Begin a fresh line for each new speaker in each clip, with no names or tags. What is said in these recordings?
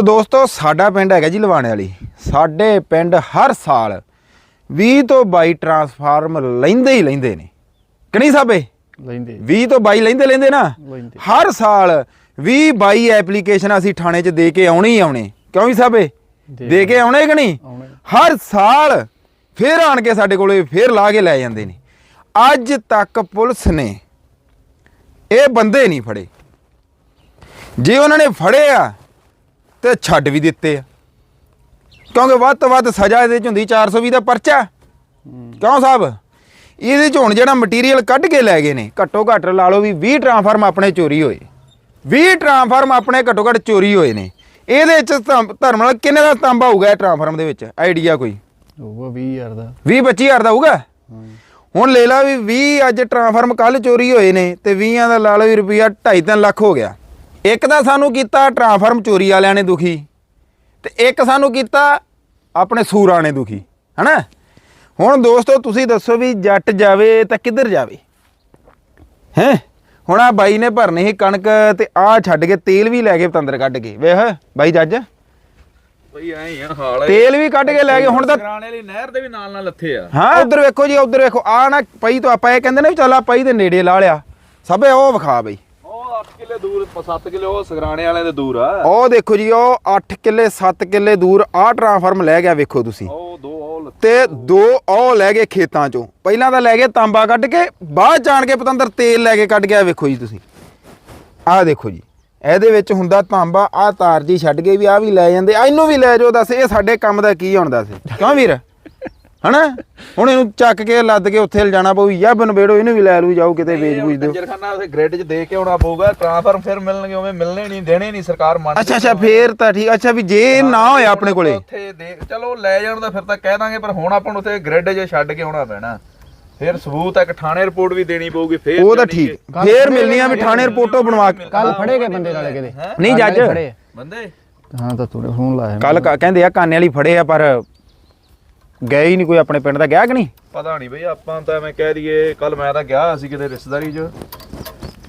ਤੋ ਦੋਸਤੋ ਸਾਡਾ ਪਿੰਡ ਹੈਗਾ ਜੀ ਲਵਾਣੇ ਵਾਲੀ। ਸਾਡੇ ਪਿੰਡ ਹਰ ਸਾਲ 20 ਤੋਂ 22 ਟਰਾਂਸਫਾਰਮ ਲੈਂਦੇ ਹੀ ਲੈਂਦੇ ਨੇ। ਕਿ ਨਹੀਂ ਸਾਬੇ?
ਲੈਂਦੇ।
20 ਤੋਂ 22 ਲੈਂਦੇ ਲੈਂਦੇ ਨਾ।
ਲੈਂਦੇ।
ਹਰ ਸਾਲ 20 22 ਐਪਲੀਕੇਸ਼ਨਾਂ ਅਸੀਂ ਥਾਣੇ 'ਚ ਦੇ ਕੇ ਆਉਣੇ ਹੀ ਆਉਣੇ। ਕਿਉਂ ਵੀ ਸਾਬੇ?
ਦੇ
ਕੇ ਆਉਣੇ। ਕਿ ਨਹੀਂ। ਹਰ ਸਾਲ ਫੇਰ ਆਣ ਕੇ ਸਾਡੇ ਕੋਲੇ ਫੇਰ ਲਾ ਕੇ ਲੈ ਜਾਂਦੇ ਨੇ। ਅੱਜ ਤੱਕ ਪੁਲਿਸ ਨੇ ਇਹ ਬੰਦੇ ਨਹੀਂ ਫੜੇ। ਜੇ ਉਹਨਾਂ ਨੇ ਫੜੇ ਆ ਤੇ ਛੱਡ ਵੀ ਦਿੱਤੇ ਆ। ਕਿਉਂਕਿ ਵੱਧ ਤੋਂ ਵੱਧ ਸਜ਼ਾ ਇਹਦੇ ਚ ਹੁੰਦੀ 420 ਦਾ ਪਰਚਾ। ਕਿਉਂ ਸਾਹਿਬ? ਇਹਦੇ ਚ ਹੁਣ ਜਿਹੜਾ ਮਟੀਰੀਅਲ ਕੱਢ ਕੇ ਲੈ ਗਏ ਨੇ ਘੱਟੋ ਘੱਟ ਲਾ ਲਓ ਵੀ 20 ਟਰਾਂਸਫਾਰਮ ਆਪਣੇ ਚੋਰੀ ਹੋਏ। 20 ਟਰਾਂਸਫਾਰਮ ਆਪਣੇ ਘੱਟੋ ਘੱਟ ਚੋਰੀ ਹੋਏ ਨੇ। ਇਹਦੇ ਚ ਧਰਮ- ਨਾਲ ਕਿੰਨੇ ਦਾ ਤਾਂਬਾ ਹੋਊਗਾ ਇਹ ਟਰਾਂਸਫਾਰਮ ਦੇ ਵਿੱਚ? ਆਈਡੀਆ ਕੋਈ?
ਉਹ 20000 ਦਾ।
20 25000 ਦਾ ਹੋਊਗਾ ਹੁਣ ਲੈ ਲਾ ਵੀ 20 ਅੱਜ ਟਰਾਂਸਫਾਰਮ ਕੱਲ ਚੋਰੀ ਹੋਏ ਨੇ ਤੇ 20 ਦਾ ਲਾ ਲਓ ਵੀ ਰੁਪਿਆ 2.5 ਲੱਖ ਹੋ ਗਿਆ। ਇੱਕ ਤਾਂ ਸਾਨੂੰ ਕੀਤਾ ਟਰਾਂਸਫਾਰਮ ਚੋਰੀ ਵਾਲਿਆਂ ਨੇ ਦੁਖੀ ਤੇ ਇੱਕ ਸਾਨੂੰ ਕੀਤਾ ਆਪਣੇ ਸੂਰਾਂ ਨੇ ਦੁਖੀ ਹਨਾ? ਹੁਣ ਦੋਸਤੋ ਤੁਸੀਂ ਦੱਸੋ ਵੀ ਜੱਟ ਜਾਵੇ ਤਾਂ ਕਿੱਧਰ ਜਾਵੇ? ਹੈ? ਹੁਣ ਆ ਬਾਈ ਨੇ ਭਰਨੀ ਸੀ ਕਣਕ ਤੇ ਆ ਛੱਡ ਕੇ ਤੇਲ ਵੀ ਲੈ ਕੇ ਪਤੰਦਰ ਕੱਢ ਕੇ। ਵੇਖ ਬਾਈ ਜੱਜ।
ਬਈ ਐਂ ਹੀ ਆ ਹਾਲ
ਤੇਲ ਵੀ ਕੱਢ ਕੇ ਲੈ ਗਏ ਹੁਣ ਤਾਂ
ਸਗਰਾਣੇ ਵਾਲੀ ਨਹਿਰ ਦੇ ਵੀ ਨਾਲ ਨਾਲ ਲੱਥੇ ਆ।
ਹਾਂ ਉਧਰ ਵੇਖੋ ਜੀ ਉਧਰ ਵੇਖੋ। ਆ ਨਾ ਪਈ ਤੋਂ ਆਪਾਂ ਇਹ ਕਹਿੰਦੇ ਨੇ ਵੀ ਚੱਲ ਆ ਪਈ ਦੇ ਨੇੜੇ ਲਾ ਲਿਆ। ਸਭੇ ਉਹ ਵਿਖਾ ਬਈ।
ਉਹ 8 ਕਿੱਲੇ ਦੂਰ 7 ਕਿੱਲੇ ਉਹ ਸਗਰਾਣੇ ਵਾਲੇ ਦੇ ਦੂਰ ਆ।
ਉਹ ਦੇਖੋ ਜੀ ਉਹ 8 ਕਿੱਲੇ 7 ਕਿੱਲੇ ਦੂਰ ਆ ਟਰਾਂਸਫਾਰਮ ਲੈ ਗਿਆ ਵੇਖੋ ਤੁਸੀਂ।
ਉਹ ਦੋ ਉਹ
ਤੇ ਦੋ ਉਹ ਲੈ ਗਏ ਖੇਤਾਂ ਚੋਂ। ਪਹਿਲਾਂ ਤਾਂ ਲੈ ਗਏ ਤਾਂਬਾ ਕੱਢ ਕੇ ਬਾਅਦ ਜਾਣ ਕੇ ਪਤੰਦਰ ਤੇਲ ਲੈ ਕੇ ਕੱਢ ਗਿਆ ਵੇਖੋ ਜੀ ਤੁਸੀਂ। ਆਹ ਦੇਖੋ ਜੀ ਇਹਦੇ ਵਿੱਚ ਹੁੰਦਾ ਤਾਂਬਾ ਆ ਤਾਰ ਜੀ ਛੱਡ ਕੇ ਵੀ ਆ ਵੀ ਲੈ ਜਾਂਦੇ। ਆ ਇਹਨੂੰ ਵੀ ਲੈ ਜਾਓ ਦੱਸ ਇਹ ਸਾਡੇ ਕੰਮ ਦਾ ਕੀ ਹੁਣ ਦੱਸ ਕਿਉਂ ਵੀਰ? ਹਨਾ? ਹੁਣ ਇਹਨੂੰ ਚੱਕ ਕੇ ਲੱਦ ਕੇ ਉੱਥੇ ਲਿਜਾਣਾ ਪਊ ਜਾਂ ਬਨਬੇੜੋ ਇਹਨੂੰ ਵੀ ਲੈ ਲੂ ਜਾਓ ਕਿਤੇ ਵੇਚ ਬੂਝ ਦਿਓ।
ਕੰਜਰਖਾਨਾ ਉਸੇ ਗ੍ਰਿਡ 'ਚ ਦੇ ਕੇ ਆਉਣਾ ਪਊਗਾ ਟ੍ਰਾਂਸਫਾਰਮ ਫਿਰ ਮਿਲਣਗੇ ਉਵੇਂ ਮਿਲਣੇ ਨਹੀਂ ਦੇਣੇ ਨਹੀਂ ਸਰਕਾਰ ਮੰਨ
ਅੱਛਾ ਅੱਛਾ ਫੇਰ ਤਾਂ ਠੀਕ ਅੱਛਾ ਵੀ ਜੇ ਨਾ ਹੋਇਆ ਆਪਣੇ ਕੋਲੇ।
ਉੱਥੇ ਦੇ ਚਲੋ ਲੈ ਜਾਣ ਦਾ ਫਿਰ ਤਾਂ ਕਹਿ ਦਾਂਗੇ ਪਰ ਹੁਣ ਆਪਾਂ ਨੂੰ ਉੱਥੇ ਗ੍ਰਿਡ 'ਚ ਛੱਡ ਕੇ ਆਉਣਾ ਪੈਣਾ। ਫਿਰ ਸਬੂਤ ਇੱਕ ਥਾਣੇ ਰਿਪੋਰਟ ਵੀ ਦੇਣੀ ਪਊਗੀ ਫਿਰ
ਉਹ ਤਾਂ ਠੀਕ ਫੇਰ ਮਿਲਣੀਆਂ ਵੀ ਥਾਣੇ ਰਿਪੋਰਟੋ ਬਣਵਾ ਕੇ
ਕੱਲ ਫੜੇ ਗਏ ਬੰਦੇ ਨਾਲੇ ਕਿਤੇ?
ਨਹੀਂ ਜੱਜ।
ਬੰਦੇ?
ਹਾਂ ਤਾਂ ਥੋੜੇ ਫੋਨ ਲਾਇਆ।
ਕੱਲ ਕਹਿੰਦੇ ਆ ਕਾਨੇ ਵਾਲੀ ਫੜੇ ਆ ਪਰ ਗਏ ਹੀ ਨਹੀਂ ਕੋਈ ਆਪਣੇ ਪਿੰਡ ਦਾ, ਗਿਆ ਕਿ ਨਹੀਂ?
ਪਤਾ ਨਹੀਂ ਬਈ, ਆਪਾਂ ਤਾਂ ਐਵੇਂ ਕਹਿ ਦਈਏ ਕੱਲ ਮੈਂ ਤਾਂ ਗਿਆ ਸੀ ਕਿਤੇ ਰਿਸ਼ਤੇਦਾਰੀ 'ਚ।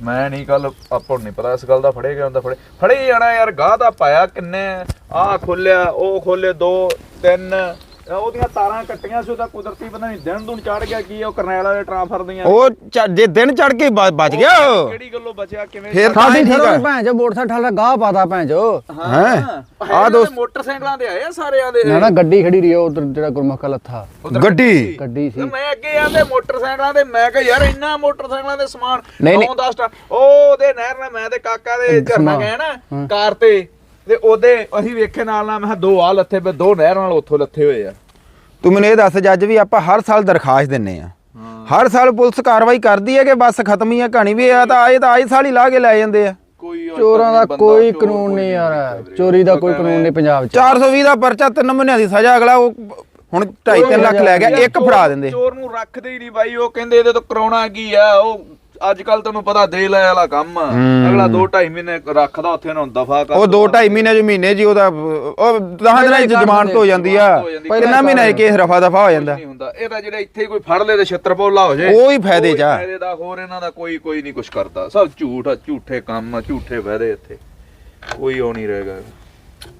ਮੈਂ ਨਹੀਂ ਕੱਲ ਆਪਾਂ ਨੂੰ ਨਹੀਂ ਪਤਾ ਇਸ ਗੱਲ ਦਾ ਫੜੇ ਗਿਆ ਹੁੰਦਾ, ਫੜੇ। ਫੜੇ ਹੀ ਜਾਣਾ ਯਾਰ, ਗਾਹ ਦਾ ਪਾਇਆ ਕਿੰਨੇ ਆਹ ਖੋਲਿਆ ਉਹ ਖੋਲੇ ਦੋ, ਤਿੰਨ। ਉਹਦੀਆਂ ਤਾਰਾਂ ਕੱਟੀਆਂ ਸੀ ਉਹਦਾ ਕੁਦਰਤੀ ਪਤਾ ਨਹੀਂ ਦਿਨ ਦੁਨ ਚੜ ਗਿਆ ਕੀ ਉਹ ਕਰਨੈਲ ਵਾਲੇ ਟ੍ਰਾਂਸਫਰ ਦੀਆਂ।
ਉਹ ਚ- ਜੇ ਦਿਨ ਚੜ ਕੇ ਬ- ਬਚ ਗਿਆ ਉਹ।
ਕਿਹੜੀ ਗੱਲੋਂ ਬਚਿਆ ਕਿਵੇਂ
ਫੇਰ ਤਾਂ
ਸਾਡੀ
ਹੀ ਠੀਕ ਆ।
ਭੈਣ ਜੋ ਮੋਟਰਸਾਈਕਲ ਠਾਲਾ ਗਾਹ ਪਾਤਾ ਭੈਣ ਜੋ
ਹੈਂ?
ਆਹ
ਦੋਸਤ-
ਮੋਟਰਸਾਈਕਲਾਂ ਤੇ ਆਏ ਆ ਸਾਰਿਆਂ ਦੇ।
ਨਾ ਨਾ ਗੱਡੀ ਖੜੀ ਰਹੀ ਉਧਰ ਜਿਹੜਾ ਗੁਰਮੁਖਾ ਲੱਥਾ।
ਗੱਡੀ
ਗੱਡੀ?
ਤੇ
ਸੀ।
ਮੈਂ ਅੱਗੇ ਆਂਦੇ ਮੋਟਰਸਾਈਕਲਾਂ ਤੇ ਮੈਂ ਕਿਹਾ ਯਾਰ ਇੰਨਾ ਮੋਟਰਸਾਈਕਲਾਂ ਦੇ ਸਮਾਨ
ਨਹੀਂ, ਨਹੀਂ।
9 10 ਟਨ ਉਹ ਉਹਦੇ ਨਹਿਰ ਨਾਲ ਮੈਂ ਤੇ ਕਾਕਾ ਦੇ ਝਰਨਾ
ਸਮਾਨ।
ਗਏ ਨਾ। ਕਾਰ ਤੇ। ਤੇ ਉਹਦੇ ਅਸੀਂ ਵੇਖੇ ਨਾਲ ਨਾਲ ਮੈਂ ਦੋ ਆ ਲੱਥੇ ਪਏ ਦੋ ਨਹਿਰ ਨਾਲ ਉੱਥੋਂ ਲੱਥੇ ਹੋਏ ਆ।
ਤੂੰ ਮੈਨੂੰ ਇਹ ਦੱਸ ਜੱਜ ਵੀ ਆਪਾਂ ਹਰ ਸਾਲ ਦਰਖਾਸਤ ਦਿੰਨੇ ਆ। ਹਰ ਸਾਲ ਪੁਲਿਸ ਕਾਰਵਾਈ ਕਰਦੀ ਹੈ ਕਿ ਬਸ ਖਤਮ ਹੀ ਆ ਕਹਾਣੀ ਵੀ ਇਹ ਤਾਂ ਆਏ ਤਾਂ ਆਏ ਸਾਲ ਹੀ ਲਾ ਕੇ ਲੈ ਜਾਂਦੇ ਆ।
ਕੋਈ
ਚੋਰਾਂ ਦਾ ਕੋਈ ਕਾਨੂੰਨ ਨਹੀਂ ਯਾਰ। ਚੋਰੀ ਦਾ ਕੋਈ ਕਾਨੂੰਨ ਨਹੀਂ ਪੰਜਾਬ 'ਚ।
420 ਦਾ ਪਰਚਾ 3 ਮਹੀਨਿਆਂ ਦੀ ਸਜ਼ਾ ਅਗਲਾ ਉਹ ਹੁਣ 2.5 ਲੱਖ ਲੈ ਗਿਆ ਇੱਕ ਫੜਾ ਦਿੰਦੇ।
ਚੋਰ ਨੂੰ ਰੱਖਦੇ ਹੀ ਨਹੀਂ ਬਾਈ ਉਹ ਕਹਿੰਦੇ ਇਹਦੇ ਤੋਂ ਕਰਾਉਣਾ ਕੀ ਆ ਉਹ ਅੱਜ ਕੱਲ ਤੈਨੂੰ ਪਤਾ ਦੇ ਲੈ ਵਾਲਾ ਕੰਮ ਆ।
ਹੂੰ।
ਅਗਲਾ 2 2.5 ਮਹੀਨੇ ਰੱਖਦਾ ਉੱਥੇ ਉਹਨੂੰ ਦਫਾ ਕਰ
ਉਹ 2 2.5 ਮਹੀਨੇ ਚ ਮਹੀਨੇ ਜੀ ਉਹਦਾ ਉਹ 10 ਦਿਨਾਂ ਚ ਜ਼ਮਾਨਤ ਹੋ ਜਾਂਦੀ ਆ। ਕਿੰਨਾ ਮਹੀਨਾ ਇਹ ਕੇਸ ਰਫਾ ਦਫਾ ਹੋ ਜਾਂਦਾ
ਨਹੀਂ ਹੁੰਦਾ ਇਹ ਤਾਂ ਜਿਹੜਾ ਇੱਥੇ ਕੋਈ ਫੜ ਲੇ ਤੇ ਛੱਤਰ ਪੋਲਾ ਹੋ ਜਾਏ
ਉਹ ਹੀ ਫਾਇਦੇ ਚ ਆ।
ਫਾਇਦੇ ਦਾ ਹੋਰ ਇਹਨਾਂ ਦਾ ਕੋਈ ਕੋਈ ਨਹੀਂ ਕੁਝ ਕਰਦਾ ਸਭ ਝੂਠ ਆ ਝੂਠੇ ਕੰਮ ਆ ਝੂਠੇ ਵਾਅਦੇ ਇੱਥੇ ਕੋਈ ਉਹ ਨਹੀਂ ਰਹੇਗਾ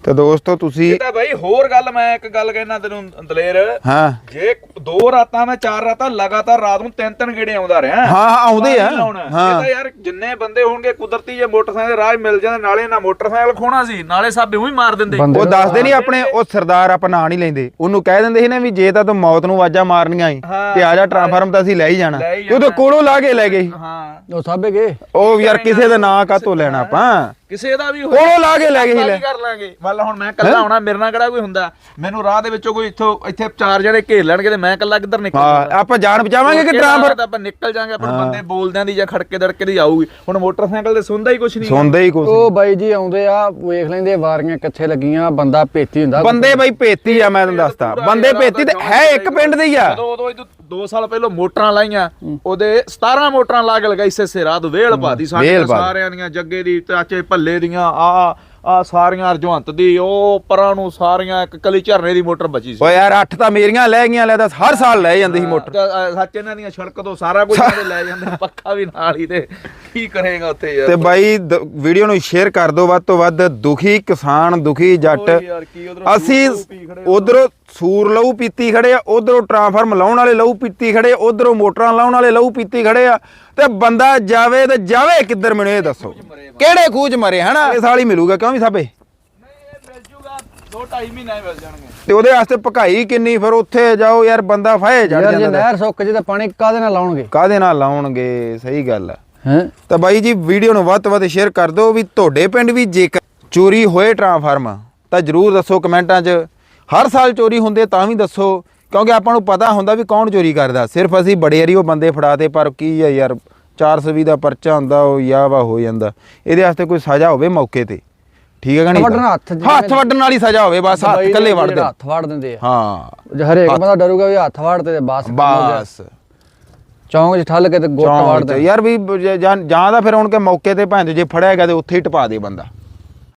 ਤੇ ਦੋਸਤੋ ਤੁਸੀਂ
ਇਹ ਤਾਂ ਬਾਈ ਹੋਰ ਗੱਲ ਮੈਂ ਇੱਕ ਗੱਲ ਕਹਿਣਾ ਤੈਨੂੰ ਦਲੇਰ।
ਹਾਂ।
ਜੇ ਦੋ ਰਾਤਾਂ ਮੈਂ ਚਾਰ ਰਾਤਾਂ ਲਗਾਤਾਰ ਰਾਤ ਨੂੰ ਤਿੰਨ ਤਿੰਨ ਗੇੜੇ ਆਉਂਦਾ ਰਿਹਾ।
ਹਾਂ ਹਾਂ, ਆਉਂਦੇ ਆ।
ਇਹ
ਹਾਂ।
ਤਾਂ ਯਾਰ ਜਿੰਨੇ ਬੰਦੇ ਹੋਣਗੇ ਕੁਦਰਤੀ ਜੇ ਮੋਟਰਸਾਈਕਲ ਰਾਹ ਮਿਲ ਜਾਂਦੇ ਨਾਲੇ ਨਾ ਮੋਟਰਸਾਈਕਲ ਖੋਣਾ ਸੀ ਨਾਲੇ ਸਾਬੇ ਉਹੀ ਮਾਰ ਦਿੰਦੇ।
ਉਹ ਦੱਸਦੇ ਨਹੀਂ ਆਪਣੇ ਉਹ ਸਰਦਾਰ ਆਪਾਂ ਨਾਂ ਨਹੀਂ ਲੈਂਦੇ। ਉਹਨੂੰ ਕਹਿ ਦਿੰਦੇ ਸੀ ਨਾ ਵੀ ਜੇ ਤਾਂ ਤੂੰ ਮੌਤ ਨੂੰ ਆਵਾਜ਼ਾਂ ਮਾਰਨੀਆਂ ਈ
ਹਾਂ।
ਤੇ ਆ ਜਾ ਟ੍ਰਾਂਸਫਾਰਮ ਤਾਂ ਅਸੀਂ ਲੈ ਹੀ ਜਾਣਾ।
ਹੀ
ਤੇ ਉਹਦੇ ਕੋਲੋਂ ਲਾ ਕੇ ਲੈ ਗਏ। ਸੀ।
ਹਾਂ।
ਉਹ ਸਾਬੇ ਗਏ।
ਉਹ ਯਾਰ ਕਿਸੇ ਦਾ ਨਾਂ ਕਾਤੋਂ ਲੈਣਾ ਆਪਾਂ?
ਕਿਸੇ ਦਾ ਵੀ
ਕੋਲੋਂ ਲਾ ਕੇ ਲੈ ਗਏ ਸੀ
ਆਪਾਂ
ਲੈ।
ਕੀ ਕਰ ਲਾਂਗੇ। ਮੰਨ ਲਾ ਹੁਣ ਮੈਂ ਇਕੱਲਾ ਆਉਣਾ ਮੇਰੇ ਨਾਲ ਕਿਹੜਾ ਕੋਈ ਹੁੰਦਾ? ਮੈਨੂੰ ਰਾਹ ਦੇ ਵਿੱਚੋਂ ਕੋਈ ਇੱਥੋਂ ਇੱਥੇ ਚਾਰ ਜਣੇ ਘੇਰ ਲੈਣਗੇ ਤੇ ਮੈਂ ਇਕੱਲਾ ਕਿੱਧਰ ਨਿਕਲ
ਹਾਂ ਆਪਾਂ ਜਾਨ ਬਚਾਵਾਂਗੇ ਕਿ
ਤਾਂ ਆਪਾਂ ਨਿਕਲ ਜਾਾਂਗੇ ਆਪਣੇ ਬੰਦੇ ਬੋਲਦਿਆਂ ਦੀ ਜਾਂ ਖੜਕੇ ਦੜਕੇ ਦੀ ਆਊਗੀ। ਹੁਣ ਮੋਟਰਸਾਈਕਲ ਤੇ ਸੁਣਦਾ ਹੀ ਕੁਝ ਨਹੀਂ
ਸੁਣਦੇ ਹੀ ਕੁਛ
ਉਹ ਬਾਈ ਜੀ ਆਉਂਦੇ ਆ ਵੇਖ ਲੈਂਦੇ ਵਾਰੀਆਂ ਕਿੱਥੇ ਲੱਗੀਆਂ ਬੰਦਾ ਭੇਤੀ ਹੁੰਦਾ।
ਬੰਦੇ ਬਈ ਭੇਤੀ ਆ ਮੈਂ ਤੁਹਾਨੂੰ ਦੱਸਦਾ। ਬੰਦੇ ਭੇਤੀ ਤੇ ਹੈ ਇੱਕ ਪਿੰਡ ਦੇ ਹੀ ਆ।
ਜਦੋਂ ਉਦੋਂ ਇਹ 2 ਸਾਲ ਪਹਿਲਾਂ ਮੋਟਰਾਂ ਲਾਈਆਂ ਉਹਦੇ 17 ਮੋਟਰਾਂ ਲਾ ਕੇ ਲਗਾਈ ਇਸੇ ਸੇ ਰਾਤ ਵੇਲ ਪਾਦੀ ਸਾਡੇ। ਸਾਰਿਆਂ ਦੀਆਂ ਜੱਗੇ ਦੀ ਚਾਚੇ ਭੱਲੇ ਦੀਆਂ ਆ। ਆ ਸਾਰੀਆਂ ਰਜਵੰਤ ਦੀ ਉਹ ਪਰਾਂ ਨੂੰ ਸਾਰੀਆਂ ਇੱਕ ਕਲੀ ਝਰਨੇ ਦੀ ਮੋਟਰ ਬਚੀ ਸੀ।
ਓਏ ਯਾਰ ਅੱਠ ਤਾਂ ਮੇਰੀਆਂ ਲੈ ਗਈਆਂ ਲੈ ਹਰ ਸਾਲ ਲੈ ਜਾਂਦੀ ਸੀ ਮੋਟਰ।
ਤੇ, ਸੱਚ ਇਹਨਾਂ ਦੀਆਂ ਸੜਕ ਤੋਂ ਸਾਰਾ ਕੁਝ ਇਹਦੇ ਲੈ ਜਾਂਦੇ ਪੱਖਾ ਵੀ ਨਾਲ ਹੀ ਤੇ ਕੀ ਕਰੇਗਾ ਉੱਥੇ ਯਾਰ।
ਤੇ ਬਾਈ ਵੀਡੀਓ ਨੂੰ ਸ਼ੇਅਰ ਕਰ ਦਿਓ ਵੱਧ ਤੋਂ ਵੱਧ ਦੁਖੀ ਕਿਸਾਨ ਦੁਖੀ ਜੱਟ। ਅਸੀਂ। ਉਧਰੋਂ ਸੂਰ ਲਹੂ ਪੀਤੀ ਖੜੇ ਆ ਉਧਰੋਂ ਟ੍ਰਾਂਸਫਾਰਮ ਲਾਉਣ ਵਾਲੇ ਲਹੂ ਪੀਤੀ ਖੜੇ ਉਧਰੋਂ ਮੋਟਰਾਂ ਲਾਉਣ ਵਾਲੇ ਲਹੂ ਪੀਤੀ ਖੜੇ ਆ। ਤੇ ਬੰਦਾ ਜਾਵੇ ਤੇ ਜਾਵੇ ਕਿੱਧਰ ਮੈਨੂੰ ਇਹ ਦੱਸੋ। ਕਿਹੜੇ ਖੂਜ ਮਰੇ ਹਨਾ? ਇਹ ਸਾਲ ਹੀ ਮਿਲੂਗਾ ਕਿਉਂ ਵੀ ਸਾਬੇ?
ਨਹੀਂ ਇਹ ਮਿਲ ਜੂਗਾ 2.5 ਮਹੀਨੇ ਮਿਲ ਜਾਣਗੇ
ਤੇ ਉਹਦੇ ਵਾਸਤੇ ਭਕਾਈ ਕਿੰਨੀ ਫਿਰ ਉੱਥੇ ਜਾਓ ਯਾਰ ਬੰਦਾ ਫਾਹੇ ਚੜ
ਯਾਰ ਜੇ
ਜਾਂਦਾ।
ਨਹਿਰ ਸੁੱਕ ਜੇ ਤਾਂ ਪਾਣੀ ਕਾਹਦੇ ਨਾਲ ਲਾਉਣਗੇ?
ਕਾਦੇ ਨਾਲ ਲਾਉਣਗੇ? ਸਹੀ ਗੱਲ ਆ।
ਹੈ?
ਤਾਂ ਬਾਈ ਜੀ ਵੀਡੀਓ ਨੂੰ ਵੱਧ ਤੋਂ ਵੱਧ ਸ਼ੇਅਰ ਕਰ ਦਿਓ ਵੀ ਤੁਹਾਡੇ ਪਿੰਡ ਵੀ ਜੇਕਰ ਚੋਰੀ ਹੋਏ ਟ੍ਰਾਂਸਫਾਰਮ ਤਾਂ ਜਰੂਰ ਦੱਸੋ ਕਮੈਂਟਾਂ 'ਚ। ਹਰ ਸਾਲ ਚੋਰੀ ਹੁੰਦੇ ਤਾਂ ਵੀ ਦੱਸੋ। ਕਿਉਂਕਿ ਆਪਾਂ ਨੂੰ ਪਤਾ ਹੁੰਦਾ ਵੀ ਕੌਣ ਚੋਰੀ ਕਰਦਾ। ਸਿਰਫ ਅਸੀਂ ਬੜੇ ਵਾਰੀ ਉਹ ਬੰਦੇ ਫੜਾਤੇ ਪਰ ਕੀ ਆ ਯਾਰ 420 ਦਾ ਪਰਚਾ ਹੁੰਦਾ ਉਹ ਯਾਵਾ ਹੋ ਜਾਂਦਾ। ਇਹਦੇ ਵਾਸਤੇ ਕੋਈ ਸਜ਼ਾ ਹੋਵੇ ਮੌਕੇ ਤੇ। ਠੀਕ ਹੈ ਕਿ
ਵੱਢਣ ਹੱਥ
ਹੱਥ ਵੱਢਣ ਵਾਲੀ ਸਜ਼ਾ ਹੋਵੇ ਬਸ ਹੱਥ
ਦੁਬਈ
ਕੱਲੇ
ਦੇ
ਵੱਢ ਦੇ
ਹੱਥ ਵੜ ਦਿੰਦੇ ਆ।
ਹਾਂ।
ਜੇ ਹਰੇਕ ਬੰਦਾ ਡਰੂਗਾ ਵੀ ਹੱਥ ਵੜਦੇ ਤੇ ਬਸ ਹੋ।
ਬਸ।
ਚੌਂਕ 'ਚ ਠੱਲ ਕੇ ਤੇ ਗੁੱਟ
ਚ। ਯਾਰ ਵੀ ਜਾਂ ਜਾਂ ਤਾਂ ਫਿਰ ਹੁਣ ਕੇ ਮੌਕੇ ਤੇ ਭਾਂ ਜੇ ਫੜਿਆ ਗਿਆ ਤੇ ਉੱਥੇ ਹੀ ਟਪਾ ਦੇ ਬੰਦਾ।